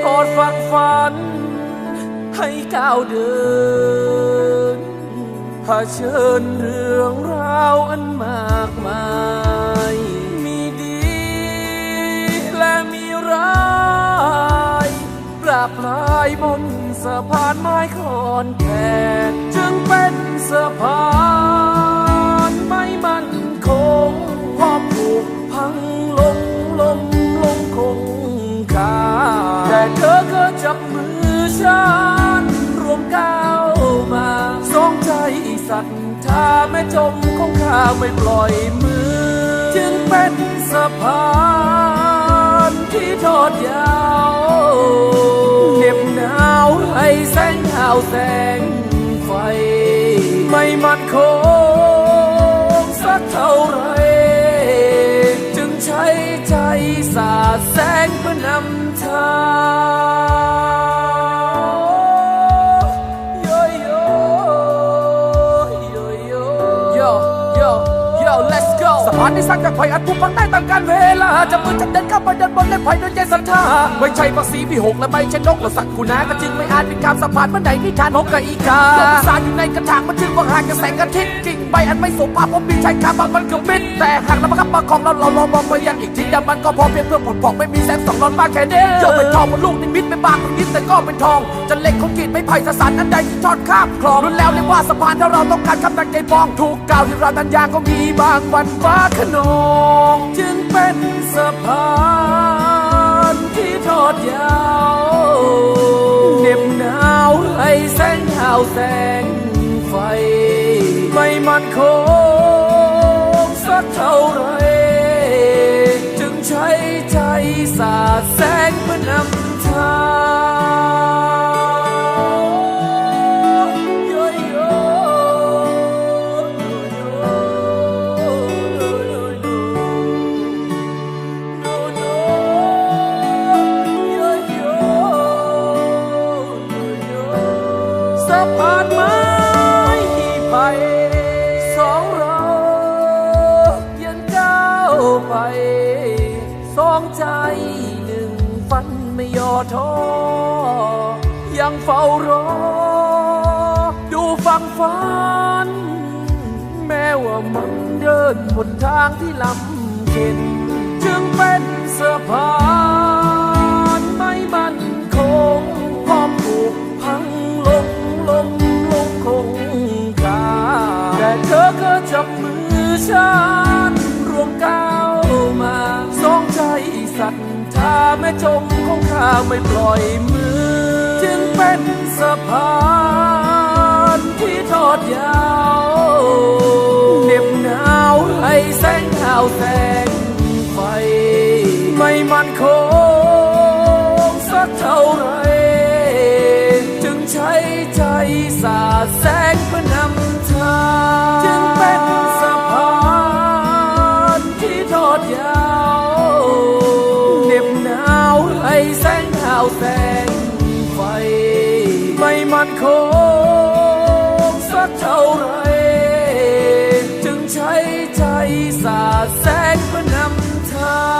โปดฝักฝัน ให้ก้าวเดินผ่าเชิญเรื่องราวอันมากมาย มีดีและมีร้ายปราบลายบนสะพานไม้คอนแขกจึงเป็นสะพานไม่มั่นคงพอผูกพังล ฉันรวมก้าวมาสองใจศรัทธาแม่จมของข้าไม่ปล่อยมือ จึงเป็นสะพานที่ทอดยาวเหน็บหนาวให้แสงขาวแสงไฟ ไม่มันคงสักเท่าไรจึงใช้ใจสาดแสงเพื่อนำทาง สร้างจากไผ่อันผู้ฟังได้ตามการเวลาจะมือฉันเดินเข้าไปเดินบนเล่นไผ่ด้วยใจศรัทธาไม่ใช่ภาษีพี่หกและไม่ใช่นกและสัตว์คุณาก็จึงไม่อาจเป็นคำสะพานเมื่อใดนิทานนกกับอีกาเดินสารอยู่ในกระถางมันจึงว่างห่างกับแสงอาทิตย์กิ่งใบอันไม่สมภาพผมมีใช้คำบางมันคือมิดแต่หากเราประคับประคองเราเราลองมองไปยังอีกทีแต่มันก็พอเพียงเพื่อผลพองไม่มีแสงสองร้อนมากแค่เดียวโยกเป็นทองบนลูกนิมิตไม่บางตรงนี้แต่ก็เป็นทองจะเล็กคอนกรีตไม่ไผ่สสารอันใดที่ทอดข้ามคลองรุนแล้วเรียกว่าสะพานถ้าเราต้องการคำตั้งใจปองถูกกล่าวที่เราตัญญาก็มีบางวันฟ้าขนองจึงเป็นสะพานที่ทอดยาวเหน็บหนาวให้แสงขาวแสงไฟ ไม่มันคงสักเท่าไร จึงใช้ใจสาดแสงเพื่อนำทาง หนึ่งฝันไม่ย่อท้อยังเฝ้ารอ ดูฟังฝัน แม้ว่ามันเดินบนทางที่ลำเข็นจึงเป็นสะพานไม่มันคงพร้อมถูกพังลงลงลงคงคาแต่เธอก็จับมือฉัน ศรัทธาแม่จมของข้าไม่ปล่อยมือ จึงเป็นสะพานที่ทอดยาวเหน็บหนาวให้แสงขาวแสงไฟ ไม่มันคงสักเท่าไร จึงใช้ใจสาแสงเพื่อนำทางจึงเป็นสะพานที่ทอดยาว แสงไฟ ไม่มันคงสักเท่าไร จึงใช้ใจสาดแสงเพื่อนำทาง